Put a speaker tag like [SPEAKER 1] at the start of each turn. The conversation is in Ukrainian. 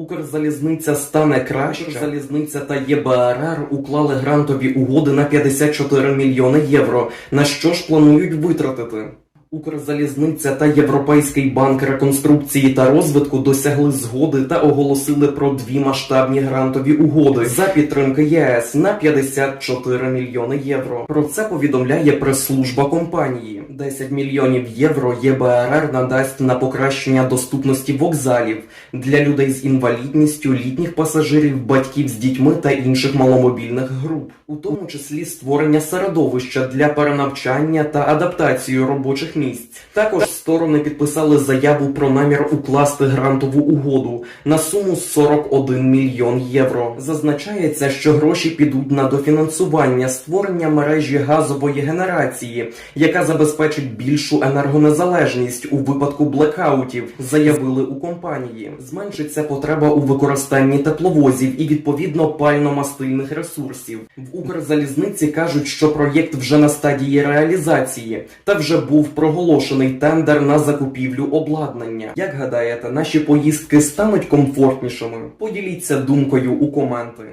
[SPEAKER 1] Укрзалізниця стане краще. Укрзалізниця та ЄБРР уклали грантові угоди на 54 мільйони євро. На що ж планують витратити? Укрзалізниця та Європейський банк реконструкції та розвитку досягли згоди та оголосили про дві масштабні грантові угоди за підтримки ЄС на 54 мільйони євро. Про це повідомляє прес-служба компанії. 10 мільйонів євро ЄБРР надасть на покращення доступності вокзалів для людей з інвалідністю, літніх пасажирів, батьків з дітьми та інших маломобільних груп, у тому числі створення середовища для перенавчання та адаптацію робочих місць. Також сторони підписали заяву про намір укласти грантову угоду на суму 41 мільйон євро. Зазначається, що гроші підуть на дофінансування створення мережі газової генерації, яка забезпечить більшу енергонезалежність у випадку блекаутів, заявили у компанії. Зменшиться потреба у використанні тепловозів і відповідно пально-мастильних ресурсів. В Укрзалізниці кажуть, що проєкт вже на стадії реалізації та вже був проголошений тендер на закупівлю обладнання. Як гадаєте, наші поїздки стануть комфортнішими? Поділіться думкою у коменти.